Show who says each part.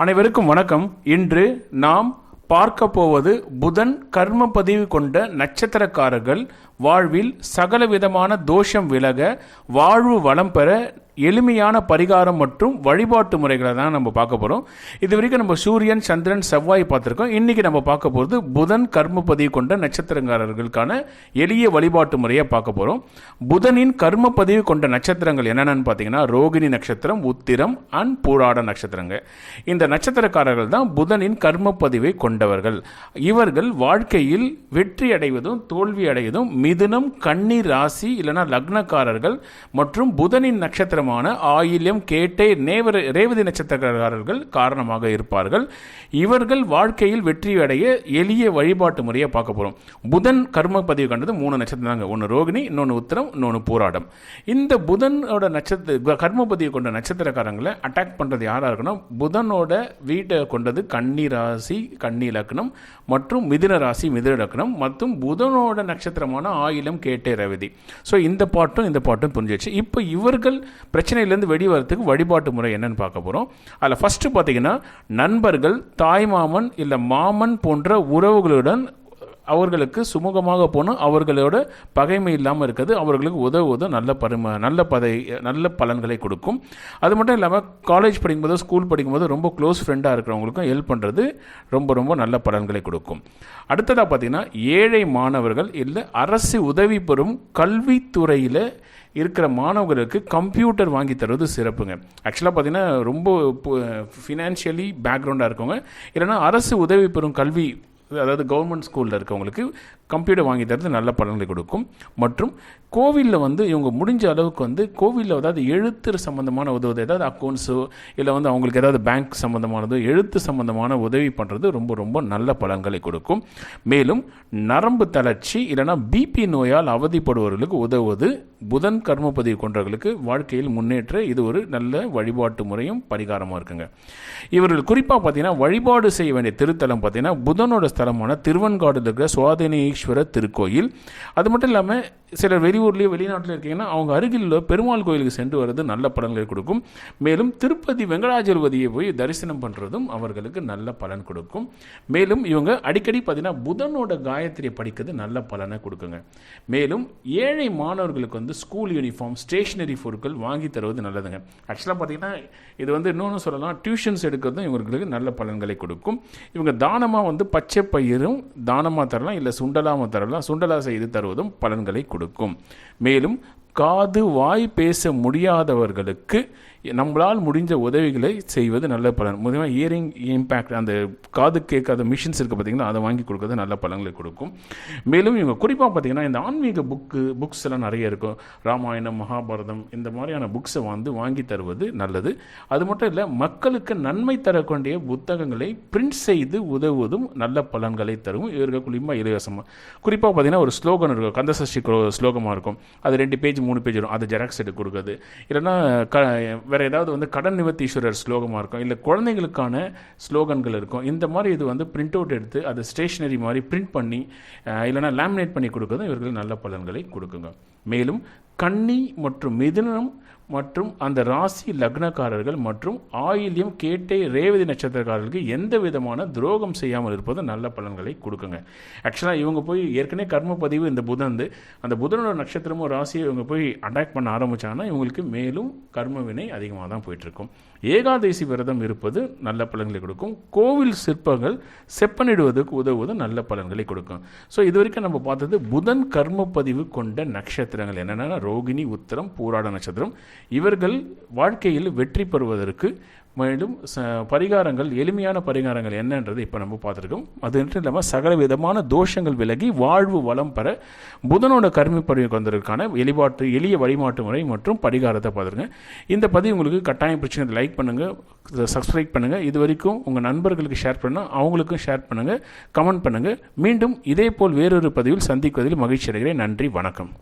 Speaker 1: அனைவருக்கும் வணக்கம். இன்று நாம் பார்க்க போவது புதன் கர்ம பதிவு கொண்ட நட்சத்திரக்காரர்கள் வாழ்வில் சகலவிதமான தோஷம் விலக வாழ்வு வளம் பெற எளிமையான பரிகாரம் மற்றும் வழிபாட்டு முறைகளை தான் நம்ம பார்க்க போகிறோம் இது வரைக்கும் நம்ம சூரியன் சந்திரன் செவ்வாய் பார்த்துருக்கோம். இன்றைக்கி நம்ம பார்க்க போகிறது புதன் கர்ம பதிவு கொண்ட நட்சத்திரக்காரர்களுக்கான எளிய வழிபாட்டு முறையை பார்க்க போகிறோம் புதனின் கர்ம பதிவு கொண்ட நட்சத்திரங்கள் என்னென்னு பார்த்தீங்கன்னா ரோகிணி நட்சத்திரம் உத்திரம் அண்ட் பூராட நட்சத்திரங்க இந்த நட்சத்திரக்காரர்கள் தான் புதனின் கர்ம பதிவை கொண்டவர்கள். இவர்கள் வாழ்க்கையில் வெற்றி அடைவதும் தோல்வி அடைவதும் மிதுனம் கன்னி ராசி இல்லைன்னா லக்னக்காரர்கள் மற்றும் புதனின் நட்சத்திரம் நட்சத்திரமான ஆயில்யம் கேட்டை நேவர ரேவதி நட்சத்திரக்காரர்கள் காரணமாக இருப்பார்கள். இவர்கள் வாழ்க்கையில் வெற்றி அடைய எளிய வழிபாட்டு முறையை பார்க்க போகிறோம் புதன் கர்ம பதிவு கண்டது மூணு நட்சத்திரம் தாங்க ஒன்று ரோகிணி இன்னொன்று உத்தரம் இன்னொன்று போராடம். இந்த புதனோட நட்சத்திர கர்ம பதிவு கொண்ட நட்சத்திரக்காரங்களை அட்டாக் பண்ணுறது யாராக இருக்கணும்? புதனோட வீட்டை கொண்டது கன்னி ராசி கன்னி லக்னம் மற்றும் மிதுன ராசி மிதுன லக்னம் மற்றும் புதனோட நட்சத்திரமான ஆயிலம் கேட்டே ரவிதி. ஸோ இந்த பாட்டும் இந்த பாட்டும் புரிஞ்சிச்சு இப்போ இவர்கள் பிரச்சனையிலேருந்து வெளிவரத்துக்கு வழிபாட்டு முறை என்னன்னு பார்க்க போகிறோம் அதில் ஃபஸ்ட்டு பார்த்தீங்கன்னா நண்பர்கள் தாய்மாமன் இல்லை மாமன் போன்ற உறவுகளுடன் அவர்களுக்கு சுமூகமாக போகணும் அவர்களோட பகைமை இல்லாமல் இருக்கிறது. அவர்களுக்கு உதவுவது நல்ல பரும நல்ல பதை நல்ல பலன்களை கொடுக்கும். அது மட்டும் இல்லாமல் காலேஜ் படிக்கும்போது ஸ்கூல் படிக்கும்போது ரொம்ப க்ளோஸ் ஃப்ரெண்டாக இருக்கிறவங்களுக்கும் ஹெல்ப் பண்ணுறது ரொம்ப ரொம்ப நல்ல பலன்களை கொடுக்கும். அடுத்ததாக பார்த்திங்கன்னா ஏழை மாணவர்கள் இல்லை அரசு உதவி பெறும் கல்வித்துறையில் இருக்கிற மாணவர்களுக்கு கம்ப்யூட்டர் வாங்கி தருவது சிறப்புங்க. ஆக்சுவலாக பார்த்தீங்கன்னா ரொம்ப ஃபினான்ஷியலி பேக்ரவுண்டாக இருக்கவங்க. இல்லைன்னா அரசு உதவி பெறும் கல்வி அதாவது கவர்மெண்ட் ஸ்கூலில் இருக்கவங்களுக்கு கம்ப்யூட்டர் வாங்கி தரது நல்ல பலன்களை கொடுக்கும். மற்றும் கோவிலில் வந்து இவங்க முடிஞ்ச அளவுக்கு வந்து கோவிலில் ஏதாவது எழுத்து சம்மந்தமான உதவுது ஏதாவது அக்கௌண்ட்ஸோ இல்லை வந்து அவங்களுக்கு ஏதாவது பேங்க் சம்மந்தமானதோ எழுத்து சம்மந்தமான உதவி பண்ணுறது ரொம்ப ரொம்ப நல்ல பலன்களை கொடுக்கும். மேலும் நரம்பு தளர்ச்சி இல்லைனா பிபி நோயால் அவதிப்படுபவர்களுக்கு உதவுவது புதன் கர்மபதிவு கொண்டவர்களுக்கு வாழ்க்கையில் முன்னேற்ற இது ஒரு நல்ல வழிபாட்டு முறையும் பரிகாரமாக இருக்குங்க. இவர்கள் குறிப்பாக பார்த்தீங்கன்னா வழிபாடு செய்ய வேண்டிய திருத்தலம் பார்த்தீங்கன்னா புதனோட ஸ்தலமான திருவன்காடு இருக்கிற சுவாதினேஸ்வர திருக்கோயில். அது மட்டும் இல்லாமல் சிலர் வெளியூர்லேயோ வெளிநாட்டில் இருக்கீங்கன்னா அவங்க அருகில் உள்ள பெருமாள் கோயிலுக்கு சென்று வர்றது நல்ல பலன்களை கொடுக்கும். மேலும் திருப்பதி வெங்கடாஜலபதியை போய் தரிசனம் பண்ணுறதும் அவர்களுக்கு நல்ல பலன் கொடுக்கும். மேலும் இவங்க அடிக்கடி பார்த்தீங்கன்னா புதனோட காயத்ரியை படிக்கிறது நல்ல பலனை கொடுக்குங்க. மேலும் ஏழை மாணவர்களுக்கு வந்து ஸ்கூல் யூனிஃபார்ம் ஸ்டேஷ்னரி பொருட்கள் வாங்கி தருவது நல்லதுங்க. ஆக்சுவலாக பார்த்தீங்கன்னா இது வந்து இன்னொன்று சொல்லலாம் டியூஷன்ஸ் எடுக்கிறதும் இவங்களுக்கு நல்ல பலன்களை கொடுக்கும். இவங்க தானமாக வந்து பச்சை பயிரும் தானமாக தரலாம் இல்லை சுண்டலாமல் தரலாம். சுண்டலா செய்து தருவதும் பலன்களை கொடுக்கும். மேலும் காது வாய் பேச முடியாதவர்களுக்கு நம்மளால் முடிஞ்ச உதவிகளை செய்வது நல்ல பலன். முக்கியமாக இயரிங் இம்பேக்ட் அந்த காது கேட்காத மிஷின்ஸ் இருக்குது பார்த்திங்கன்னா அதை வாங்கி கொடுக்கறது நல்ல பலன்களை கொடுக்கும். மேலும் இவங்க குறிப்பாக பார்த்திங்கன்னா இந்த ஆன்மீக புக்கு புக்ஸ் எல்லாம் நிறைய இருக்கும். ராமாயணம் மகாபாரதம் இந்த மாதிரியான புக்ஸை வந்து வாங்கி தருவது நல்லது. அது மட்டும் இல்லை மக்களுக்கு நன்மை தரக்கூடிய புத்தகங்களை பிரிண்ட் செய்து உதவுவதும் நல்ல பலன்களை தரும். இவர்கள் குறிப்பாக இலவசமாக குறிப்பாக பார்த்தீங்கன்னா ஒரு ஸ்லோகன் இருக்கும். கந்தசஷ்டி ஸ்லோகமாக இருக்கும். அது ரெண்டு பேஜ் மூணு பேஜ் வரும். அது ஜெராக்ஸ் எடுத்து கொடுக்குறது. இல்லைன்னா க வேறு ஏதாவது வந்து கடன் நிவர்த்தீஸ்வரர் ஸ்லோகமாக இருக்கும் இல்லை குழந்தைங்களுக்கான ஸ்லோகன்கள் இருக்கும் இந்த மாதிரி இது வந்து பிரிண்ட் அவுட் எடுத்து அதை ஸ்டேஷ்னரி மாதிரி பிரிண்ட் பண்ணி இல்லைனா லேமினேட் பண்ணி கொடுக்குறதும் இவர்கள் நல்ல பலன்களை கொடுக்குங்க. மேலும் கன்னி மற்றும் மிதுனம் மற்றும் அந்த ராசி லக்னக்காரர்கள் மற்றும் ஆயில்யம் கேட்டை ரேவதி நட்சத்திரக்காரர்களுக்கு எந்த விதமான துரோகம் செய்யாமல் இருப்பது நல்ல பலன்களை கொடுக்குங்க. ஆக்சுவலாக இவங்க போய் ஏற்கனவே கர்ம பதிவு இந்த புதன் அந்த புதனோட நட்சத்திரமும் ராசியை இவங்க போய் அட்டாக் பண்ண ஆரம்பித்தாங்கன்னா இவங்களுக்கு மேலும் கர்ம வினை அதிகமாக தான் போயிட்டுருக்கும். ஏகாதசி விரதம் இருப்பது நல்ல பலன்களை கொடுக்கும். கோவில் சிற்பங்கள் செப்பனிடுவதற்கு உதவுவது நல்ல பலன்களை கொடுக்கும். ஸோ இது வரைக்கும் நம்ம பார்த்தது புதன் கர்ம பதிவு கொண்ட நட்சத்திரங்கள். என்னென்னா ரோகிணி உத்தரம் பூராட நட்சத்திரம். இவர்கள் வாழ்க்கையில் வெற்றி பெறுவதற்கு மேலும் ச பரிகாரங்கள் எளிமையான பரிகாரங்கள் என்னன்றது இப்போ நம்ம பார்த்துருக்கோம். அது மட்டும் இல்லாமல் சகல விதமான தோஷங்கள் விலகி வாழ்வு வளம் பெற புதனோட கருமை பதிவு வந்ததற்கான எளிபாட்டு எளிய வழிமாட்டு முறை மற்றும் பரிகாரத்தை பார்த்துருங்க. இந்த பதிவு உங்களுக்கு கட்டாயம் பிரச்சனை லைக் பண்ணுங்கள் சப்ஸ்கிரைப் பண்ணுங்கள் இது வரைக்கும் உங்கள் நண்பர்களுக்கு ஷேர் பண்ணால் அவங்களுக்கும் ஷேர் பண்ணுங்கள் கமெண்ட் பண்ணுங்கள் மீண்டும் இதே போல் வேறொரு பதிவில் சந்திப்பதில் மகிழ்ச்சி அடைகிறேன். நன்றி வணக்கம்.